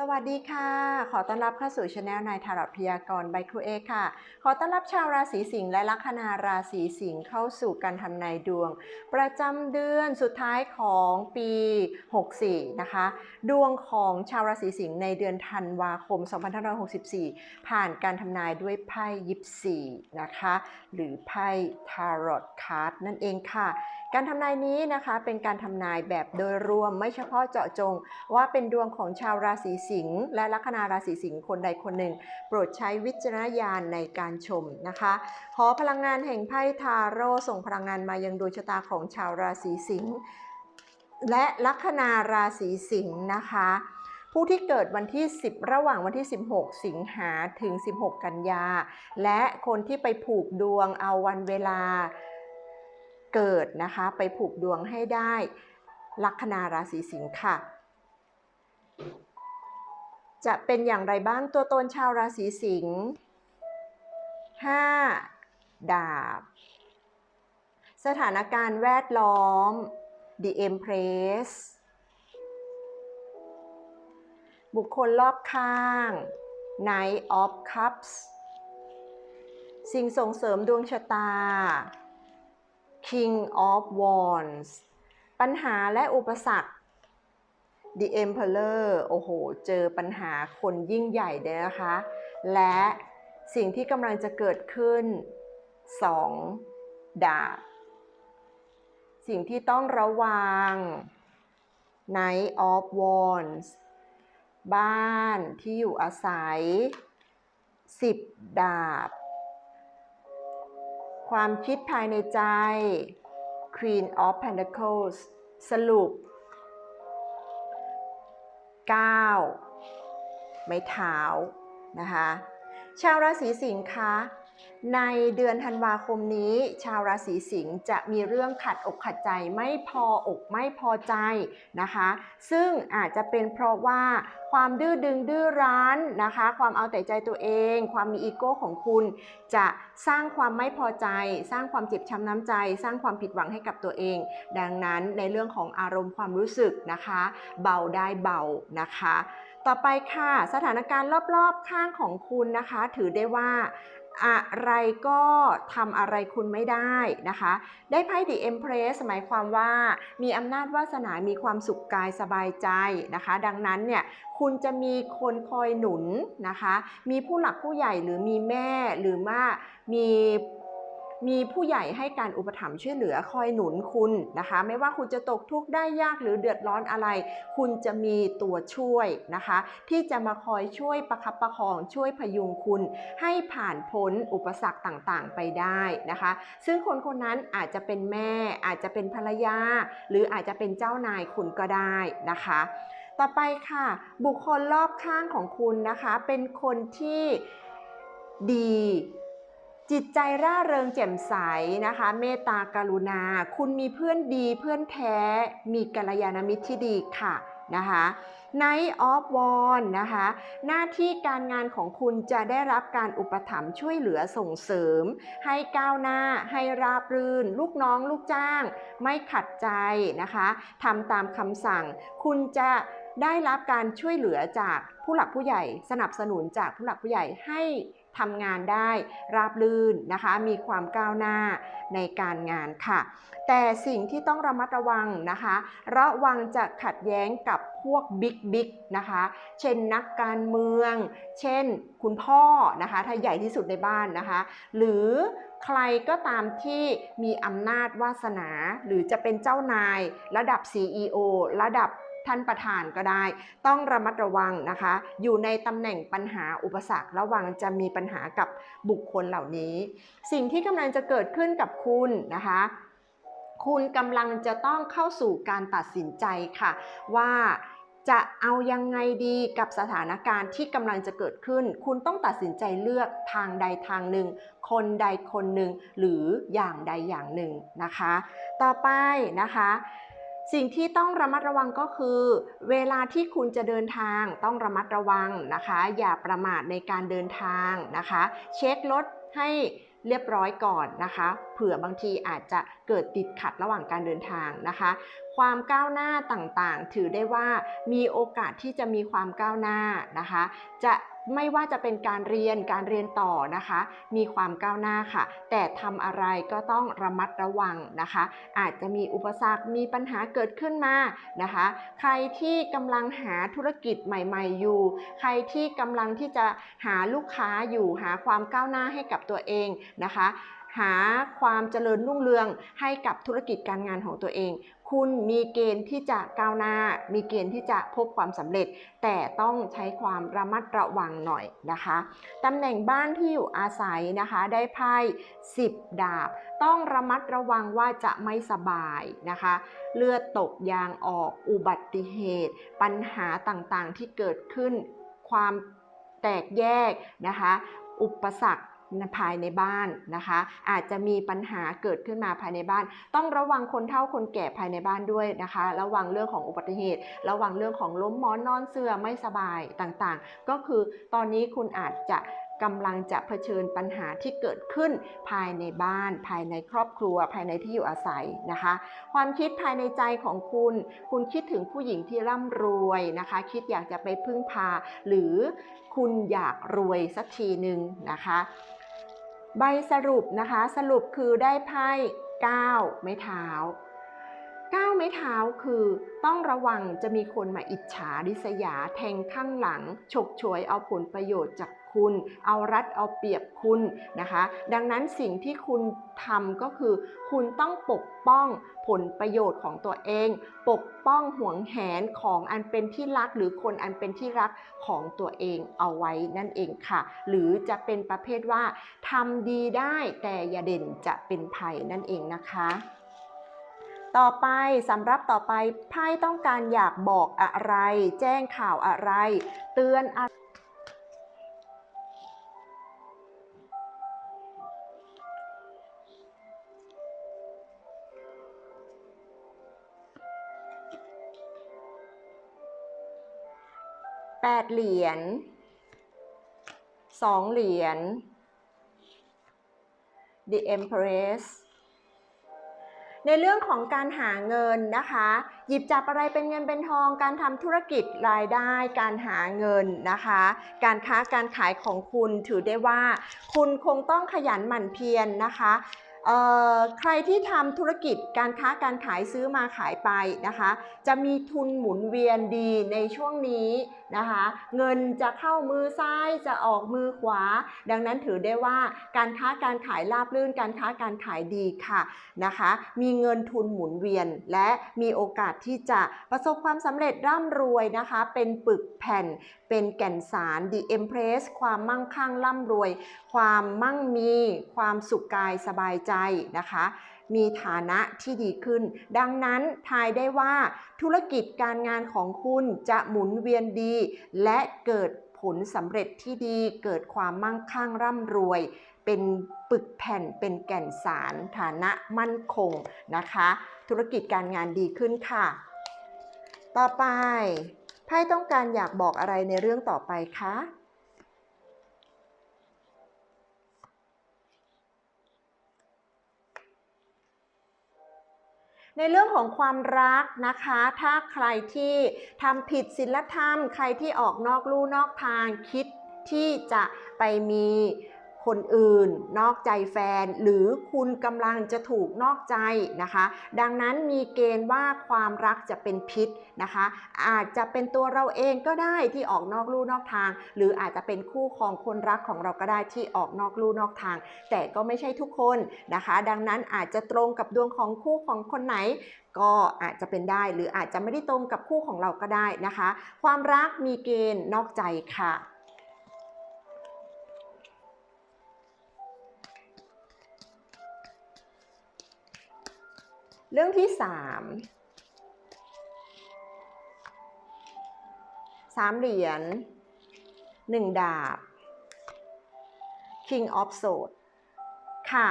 สวัสดีค่ะ ขอต้อนรับเข้าสู่ช anel นายทารอตพยากรณ์ใบครูเอค่ะ ขอต้อนรับชาวราศีสิงห์และลัคนาราศีสิงห์เข้าสู่การทำนายดวง ประจำเดือนสุดท้ายของปี 64 นะคะ ดวงของชาวราศีสิงห์ในเดือนธันวาคม 2564 ผ่านการทำนายด้วยไพ่ยิปซีนะคะ หรือไพ่ทารอตการ์ดนั่นเองค่ะการทำนายนี้นะคะเป็นการทำนายแบบโดยรวมไม่เฉพาะเจาะจง ว่าเป็นดวงของชาวราศีสิงห์และลัคนาราศีสิงห์คนใดคนหนึ่ง โปรดใช้วิจารณญาณในการชมนะคะขอพลังงานแห่งไพ่ทาโร่ส่งพลังงานมายังดวงชะตาของชาวราศีสิงห์และลัคนาราศีสิงห์นะคะ ผู้ที่เกิดวันที่ 10 ระหว่างวันที่ 16 สิงหาถึง 16 กันยา และคนที่ไปผูกดวงเอาวันเวลา เกิดนะคะไปผูกดวงให้ได้ลัคนาราศีสิงห์ค่ะ จะเป็นอย่างไรบ้างตัวตนชาวราศีสิงห์5ดาบ สถานการณ์แวดล้อม The Empress บุคคลรอบข้าง Knight of Cups สิ่งส่งเสริมดวงชะตา King of Wands ปัญหาและอุปสรรค The Emperor โอ้โห เจอปัญหาคนยิ่งใหญ่เลยนะคะ และสิ่งที่กำลังจะเกิดขึ้น 2 ดาบ สิ่งที่ต้องระวัง Knight of Wands บ้านที่อยู่อาศัย 10 ดาบ ความคิดภายในใจ Queen of Pentacles สรุป 9 ไม้เท้านะคะ ชาวราศีสิงค์คะ ในเดือนธันวาคมนี้ ชาวราศีสิงห์จะมีเรื่องขัดอกขัดใจไม่พออกไม่พอใจนะคะ ซึ่งอาจจะเป็นเพราะว่าความดื้อดึงดื้อรั้นนะคะ ความเอาแต่ใจตัวเอง ความมีอีโก้ของคุณ จะสร้างความไม่พอใจ สร้างความเจ็บช้ำน้ำใจ สร้างความผิดหวังให้กับตัวเอง ดังนั้นในเรื่องของอารมณ์ความรู้สึกนะคะ เบาได้เบานะคะ ต่อไปค่ะสถานการณ์รอบๆข้างของคุณนะคะ ถือได้ว่า อะไรก็ทำอะไรคุณไม่ได้นะคะ ได้ไพ่ The Empress หมายความว่ามีอำนาจวาสนา มีความสุขกายสบายใจนะคะ ดังนั้นเนี่ยคุณจะมีคนคอยหนุนนะคะ มีผู้หลักผู้ใหญ่หรือมีแม่หรือว่ามี มีผู้ใหญ่ให้การอุปถัมภ์ช่วยเหลือคอยหนุนคุณนะคะ ไม่ว่าคุณจะตกทุกข์ได้ยากหรือเดือดร้อนอะไร คุณจะมีตัวช่วยนะคะ ที่จะมาคอยช่วยประคับประคองช่วยพยุงคุณ ให้ผ่านพ้นอุปสรรคต่างๆ ไปได้นะคะ ซึ่งคนคนนั้นอาจจะเป็นแม่ อาจจะเป็นภรรยา หรืออาจจะเป็นเจ้านายคุณก็ได้นะคะต่อไปค่ะ บุคคลรอบข้างของคุณนะคะ เป็นคนที่ดี จิตใจร่าเริงแจ่มใสนะคะ เมตตากรุณา คุณมีเพื่อนดีเพื่อนแท้ มีกัลยาณมิตรที่ดีค่ะนะคะ Night of w a n d นะคะ หน้าที่การงานของคุณจะได้รับการอุปถัมภ์ช่วยเหลือส่งเสริม ให้ก้าวหน้า ให้ราบรื่น ลูกน้องลูกจ้าง ไม่ขัดใจนะคะทำตามคำสั่ง คุณจะได้รับการช่วยเหลือจากผู้หลักผู้ใหญ่ สนับสนุนจากผู้หลักผู้ใหญ่ให้ ทำงานได้ราบรื่นนะคะ มีความก้าวหน้าในการงานค่ะ แต่สิ่งที่ต้องระมัดระวังนะคะ ระวังจะขัดแย้งกับพวกบิ๊กบิ๊กนะคะ เช่นนักการเมือง เช่นคุณพ่อนะคะ ถ้าใหญ่ที่สุดในบ้านนะคะ หรือใครก็ตามที่มีอำนาจวาสนา หรือจะเป็นเจ้านาย ระดับ CEO ระดับ ท่านประธานก็ได้ ต้องระมัดระวังนะคะ อยู่ในตำแหน่งปัญหาอุปสรรคระวังจะมีปัญหากับบุคคลเหล่านี้ สิ่งที่กำลังจะเกิดขึ้นกับคุณนะคะคุณกำลังจะต้องเข้าสู่การตัดสินใจค่ะ ว่าจะเอายังไงดีกับสถานการณ์ที่กำลังจะเกิดขึ้น คุณต้องตัดสินใจเลือกทางใดทางหนึ่ง คนใดคนหนึ่งหรืออย่างใดอย่างหนึ่งนะคะ ต่อไปนะคะ สิ่งที่ต้องระมัดระวังก็คือ เวลาที่คุณจะเดินทางต้องระมัดระวังนะคะ อย่าประมาทในการเดินทางนะคะ เช็ครถให้เรียบร้อยก่อนนะคะ เผื่อบางทีอาจจะเกิดติดขัดระหว่างการเดินทางนะคะ ความก้าวหน้าต่างๆ ถือได้ว่ามีโอกาสที่จะมีความก้าวหน้านะคะ จะไม่ว่าจะเป็นการเรียนการเรียนต่อนะคะ มีความก้าวหน้าค่ะ แต่ทำอะไรก็ต้องระมัดระวังนะคะ อาจจะมีอุปสรรคมีปัญหาเกิดขึ้นมานะคะ ใครที่กำลังหาธุรกิจใหม่ ๆ อยู่ ใครที่กำลังที่จะหาลูกค้าอยู่หาความก้าวหน้าให้กับตัวเองนะคะหาความเจริญรุ่งเรืองให้กับธุรกิจการงานของตัวเอง คุณมีเกณฑ์ที่จะก้าวหน้า มีเกณฑ์ที่จะพบความสำเร็จ แต่ต้องใช้ความระมัดระวังหน่อยนะคะตำแหน่งบ้านที่อยู่อาศัยนะคะได้ไพ่10 ดาบ ต้องระมัดระวังว่าจะไม่สบายนะคะ เลือดตกยางออกอุบัติเหตุ ปัญหาต่างๆที่เกิดขึ้นความแตกแยกนะคะ อุปสรรค ภายในบ้านนะคะ อาจจะมีปัญหาเกิดขึ้นมาภายในบ้าน ต้องระวังคนเฒ่าคนแก่ภายในบ้านด้วยนะคะ ระวังเรื่องของอุบัติเหตุ ระวังเรื่องของล้มหมอนนอนเสื่อไม่สบายต่างๆ ก็คือตอนนี้คุณอาจจะกำลังจะเผชิญปัญหาที่เกิดขึ้นภายในบ้าน ภายในครอบครัว ภายในที่อยู่อาศัยนะคะ ความคิดภายในใจของคุณ คุณคิดถึงผู้หญิงที่ร่ำรวยนะคะ คิดอยากจะไปพึ่งพา หรือคุณอยากรวยสักทีหนึ่งนะคะ ใบสรุปนะคะ สรุปคือได้ไพ่9ไม้เท้า9ไม้เท้าคือต้องระวังจะมีคนมาอิจฉาริษยาแทงข้างหลัง ฉกฉวยเอาผลประโยชน์จาก คุณ เอารัดเอาเปรียบคุณนะคะ ดังนั้นสิ่งที่คุณทำก็คือ คุณต้องปกป้องผลประโยชน์ของตัวเอง ปกป้องห่วงแหนของอันเป็นที่รัก หรือคนอันเป็นที่รักของตัวเองเอาไว้นั่นเองค่ะ หรือจะเป็นประเภทว่าทำดีได้แต่อย่าเด่นจะเป็นภัยนั่นเองนะคะต่อไปสำหรับต่อไปไพ่ต้องการอยากบอกอะไร แจ้งข่าวอะไร เตือนอะไร แปดเหรียญสองเหรียญ The Empress ในเรื่องของการหาเงินนะคะ หยิบจับอะไรเป็นเงินเป็นทอง การทำธุรกิจรายได้ การหาเงินนะคะ การค้าการขายของคุณถือได้ว่า คุณคงต้องขยันหมั่นเพียรนนะคะ ใครที่ทำธุรกิจการค้าการขายซื้อมาขายไปนะคะ จะมีทุนหมุนเวียนดีในช่วงนี้นะคะ เงินจะเข้ามือซ้ายจะออกมือขวา ดังนั้นถือได้ว่าการค้าการขายราบรื่น การค้าการขายดีค่ะนะคะ มีเงินทุนหมุนเวียน และมีโอกาสที่จะประสบความสำเร็จร่ำรวยนะคะ เป็นปึกแผ่นเป็นแก่นสาร The Empress ความมั่งคั่งร่ำรวย ความมั่งมี ความสุขกายสบายใจนะคะ มีฐานะที่ดีขึ้น ดังนั้นทายได้ว่าธุรกิจการงานของคุณจะหมุนเวียนดี และเกิดผลสำเร็จที่ดี เกิดความมั่งคั่งร่ำรวย เป็นปึกแผ่นเป็นแก่นสาร ฐานะมั่นคงนะคะ ธุรกิจการงานดีขึ้นค่ะ ต่อไป ไพ่ต้องการอยากบอกอะไรในเรื่องต่อไปคะในเรื่องของความรักนะคะ ถ้าใครที่ทำผิดศีลธรรม ใครที่ออกนอกลู่นอกทางคิดที่จะไปมี คนอื่น นอกใจแฟน หรือคุณกำลังจะถูกนอกใจนะคะ ดังนั้นมีเกณฑ์ว่าความรักจะเป็นพิษนะคะ อาจจะเป็นตัวเราเองก็ได้ที่ออกนอกลู่นอกทาง หรืออาจจะเป็นคู่ของคนรักของเราก็ได้ที่ออกนอกลู่นอกทาง แต่ก็ไม่ใช่ทุกคนนะคะ ดังนั้นอาจจะตรงกับดวงของคู่ของคนไหนก็อาจจะเป็นได้หรืออาจจะไม่ได้ตรงกับคู่ของเราก็ได้นะคะ ความรักมีเกณฑ์นอกใจค่ะ เรื่องที่สามสามเหรียญหนึ่งดาบ King of Swords ค่ะ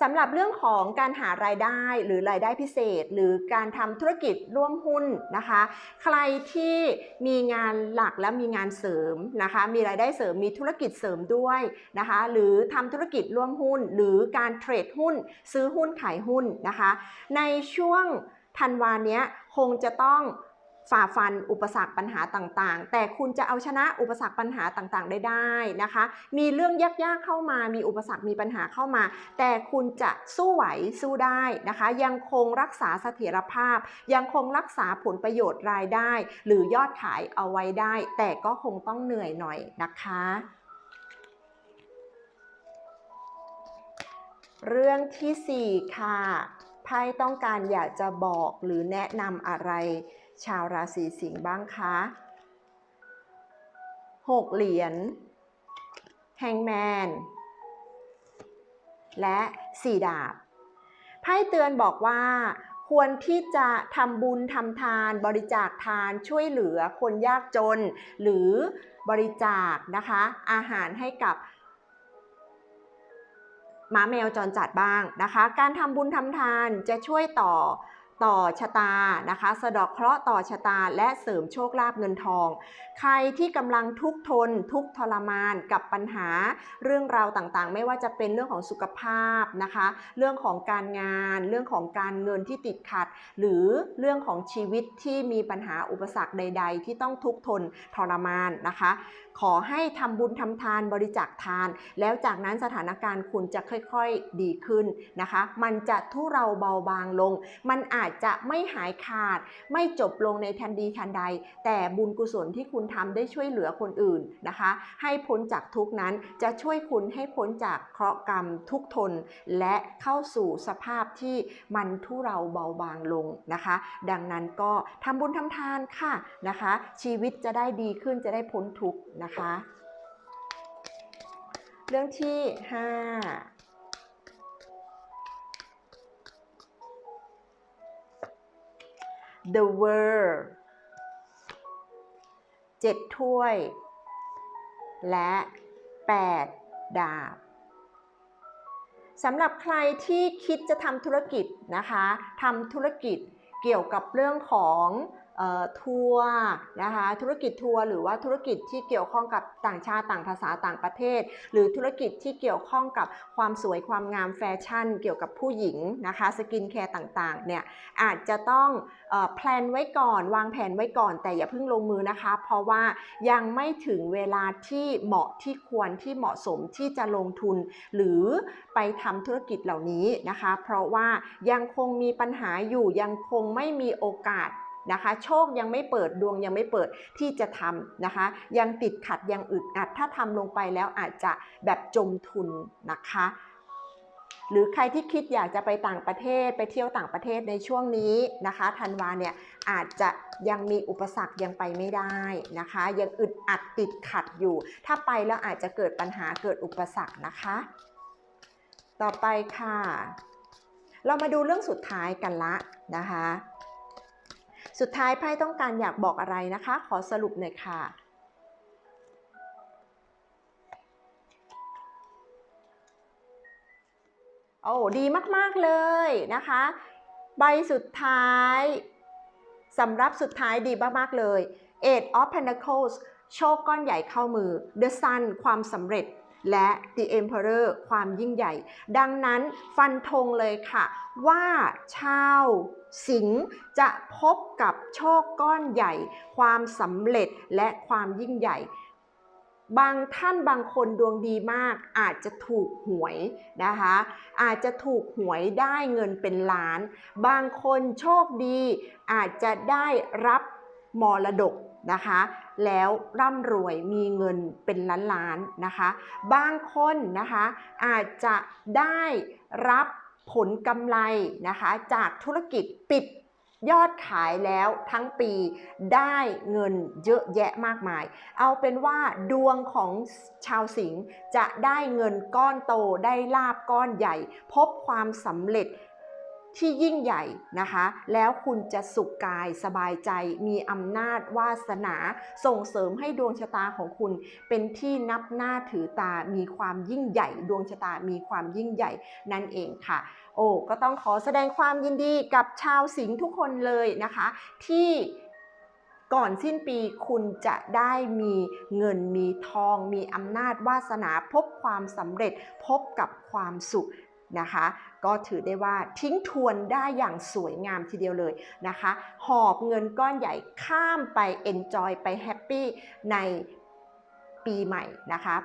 สำหรับเรื่องของการหารายได้หรือรายได้พิเศษ หรือการทำธุรกิจร่วมหุ้นนะคะ ใครที่มีงานหลักและมีงานเสริมนะคะ มีรายได้เสริมมีธุรกิจเสริมด้วยนะคะ หรือทำธุรกิจร่วมหุ้น หรือการเทรดหุ้น ซื้อหุ้นขายหุ้นนะคะ ในช่วงธันวาเนี้ยคงจะต้อง ฝ่าฟันอุปสรรคปัญหาต่างๆ แต่คุณจะเอาชนะอุปสรรคปัญหาต่างๆ ได้ได้นะคะ มีเรื่องยากๆเข้ามา มีอุปสรรค มีปัญหาเข้ามา แต่คุณจะสู้ไหว สู้ได้นะคะ ยังคงรักษาเสถียรภาพ ยังคงรักษาผลประโยชน์รายได้ หรือยอดขายเอาไว้ได้ แต่ก็คงต้องเหนื่อยหน่อยนะคะเรื่องทีสี่4 ค่ะ ไพ่ต้องการอยากจะบอกหรือแนะนำอะไร ชาวราศีสิงห์บ้างคะหกเหรียญแฮงแมน และสี่ดาบ ไพ่เตือนบอกว่า ควรที่จะทำบุญทำทานบริจาคทานช่วยเหลือคนยากจน หรือบริจาคนะคะ อาหารให้กับหมาแมวจรจัดบ้างนะคะ การทำบุญทำทานจะช่วยต่อ ต่อชะตานะคะ สะดอกเคราะห์ต่อชะตาและเสริมโชคลาภเงินทอง ใครที่กำลังทุกทน ทุกทรมานกับปัญหาเรื่องราวต่างๆ ไม่ว่าจะเป็นเรื่องของสุขภาพนะคะ เรื่องของการงาน เรื่องของการเงินที่ติดขัด หรือเรื่องของชีวิตที่มีปัญหาอุปสรรคใด ๆ ที่ต้องทุกทนทรมานนะคะขอให้ทำบุญทำทานบริจาคทาน แล้วจากนั้นสถานการณ์คุณจะค่อยๆดีขึ้นนะคะ มันจะทุเราเบาบางลง มันอาจจะไม่หายขาด ไม่จบลงในทันดีทันใด แต่บุญกุศลที่คุณทำได้ช่วยเหลือคนอื่นนะคะ ให้พ้นจากทุกนั้นจะช่วยคุณให้พ้นจากเคราะห์กรรมทุกทน และเข้าสู่สภาพที่มันทุเราเบาบางลงนะคะ ดังนั้นก็ทำบุญทำทานค่ะนะคะ ชีวิตจะได้ดีขึ้นจะได้พ้นทุกนะคะ เรื่องที่ 5 The World เจ็ดถ้วย และ 8 ดาบสำหรับใครที่คิดจะทำธุรกิจนะคะทำธุรกิจเกี่ยวกับเรื่องของ ทัวร์นะคะธุรกิจทัวร์หรือว่าธุรกิจที่เกี่ยวข้องกับต่างชาติต่างภาษาต่างประเทศ หรือธุรกิจที่เกี่ยวข้องกับความสวยความงามแฟชั่น เกี่ยวกับผู้หญิงนะคะสกินแคร์ต่างๆเนี่ยอาจจะต้องแพลนไว้ก่อนวางแผนไว้ก่อน แต่อย่าเพิ่งลงมือนะคะ เพราะว่ายังไม่ถึงเวลาที่เหมาะที่ควรที่เหมาะสมที่จะลงทุน หรือไปทำธุรกิจเหล่านี้นะคะ เพราะว่ายังคงมีปัญหาอยู่ยังคงไม่มีโอกาส นะคะ โชคยังไม่เปิดดวงยังไม่เปิดที่จะทำนะคะ ยังติดขัดยังอึดอัด ถ้าทำลงไปแล้วอาจจะแบบจมทุนนะคะหรือใครที่คิดอยากจะไปต่างประเทศไปเที่ยวต่างประเทศในช่วงนี้นะคะธันวาเนี่ยอาจจะยังมีอุปสรรคยังไปไม่ได้นะคะ ยังอึดอัดติดขัดอยู่ ถ้าไปแล้วอาจจะเกิดปัญหาเกิดอุปสรรคนะคะ ต่อไปค่ะ เรามาดูเรื่องสุดท้ายกันละนะคะ สุดท้ายไพ่ต้องการอยากบอกอะไรนะคะ ขอสรุปหน่อยค่ะโอ้ดีมาก ๆ เลยนะคะ ใบสุดท้ายสำรับสุดท้ายดีมาก ๆ เลย Eight of Pentacles โชคก้อนใหญ่เข้ามือ The Sun ความสำเร็จ และ The Emperor ความยิ่งใหญ่ ดังนั้นฟันธงเลยค่ะ ว่าชาว สิงจะพบกับโชคก้อนใหญ่ ความสำเร็จและความยิ่งใหญ่ บางท่านบางคนดวงดีมากอาจจะถูกหวยนะคะ อาจจะถูกหวยได้เงินเป็นล้าน บางคนโชคดีอาจจะได้รับมรดกนะคะ แล้วร่ำรวยมีเงินเป็นล้านล้านๆนะคะ บางคนนะคะอาจจะได้รับ ผลกำไรนะคะจากธุรกิจปิดยอดขายแล้วทั้งปีได้เงินเยอะแยะมากมาย เอาเป็นว่าดวงของชาวสิงห์จะได้เงินก้อนโตได้ลาบก้อนใหญ่ พบความสำเร็จที่ยิ่งใหญ่นะคะ แล้วคุณจะสุขกายสบายใจ มีอำนาจวาสนา ส่งเสริมให้ดวงชะตาของคุณ เป็นที่นับหน้าถือตา มีความยิ่งใหญ่ ดวงชะตามีความยิ่งใหญ่นั่นเองค่ะ โอ้ก็ต้องขอแสดงความยินดีกับชาวสิงห์ทุกคนเลยนะคะ ที่ก่อนสิ้นปีคุณจะได้มีเงินมีทอง มีอำนาจวาสนาพบความสำเร็จพบกับความสุขนะคะ ก็ถือได้ว่าทิ้งทวนได้อย่างสวยงามทีเดียวเลยนะคะ หอบเงินก้อนใหญ่ข้ามไป enjoy ไปแฮปปี้ในปีใหม่นะคะ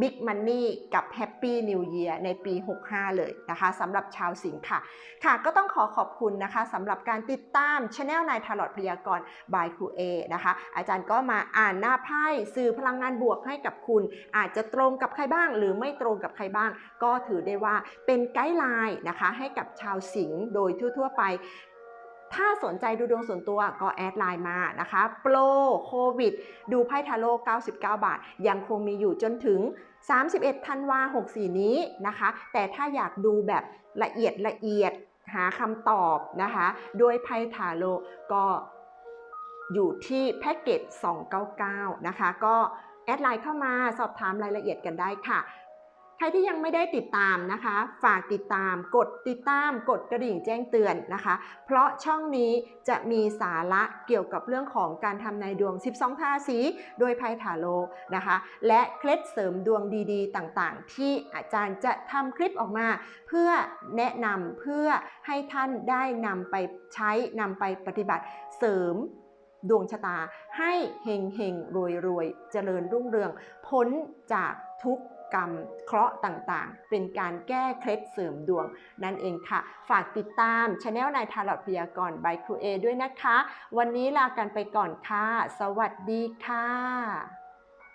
Big Money กับ Happy New Year ในปี 65 เลยนะคะสำหรับชาวสิงค์ค่ะ ค่ะก็ต้องขอขอบคุณนะคะสำหรับการติดตามช anel นายทารอดพยากรณ์ by ครูเอนะคะ อาจารย์ก็มาอ่านหน้าไพ่สื่อพลังงานบวกให้กับคุณ อาจจะตรงกับใครบ้าง หรือไม่ตรงกับใครบ้าง ก็ถือได้ว่าเป็นไกด์ไลน์นะคะให้กับชาวสิงห์โดยทั่วๆไป ถ้าสนใจดูดวงส่วนตัวก็แอดไลน์มานะคะโปรโควิด ดูไพ่ทาโร่99 บาท ยังคงมีอยู่จนถึง 31ธันวา64 นี้นะคะ แต่ถ้าอยากดูแบบละเอียดละเอียดหาคำตอบนะคะด้วยไพ่ทาโร่ก็อยู่ที่แพ็กเกจ299 นะคะ ก็แอดไลน์เข้ามาสอบถามรายละเอียดกันได้ค่ะ ใครที่ยังไม่ได้ติดตามนะคะ ฝากติดตามกดติดตามกดกระดิ่งแจ้งเตือนนะคะ เพราะช่องนี้จะมีสาระเกี่ยวกับเรื่องของการทำนายดวง 12ราศีโดยไพ่ทาโร่นะคะ และเคล็ดเสริมดวงดีๆ ต่างๆ ที่อาจารย์จะทำคลิปออกมา เพื่อแนะนำเพื่อให้ท่านได้นำไปใช้นำไปปฏิบัติเสริมดวงชะตาให้เฮงเฮงรวยรวยๆเจริญรุ่งเรือง พ้นจากทุกข์ กรรมเคราะห์ต่างๆ เป็นการแก้เคล็ดเสริมดวง นั่นเองค่ะ ฝากติดตามช anel นายทารอดพยากรณ์ by ครูเอด้วยนะคะ วันนี้ลากันไปก่อนค่ะ สวัสดีค่ะ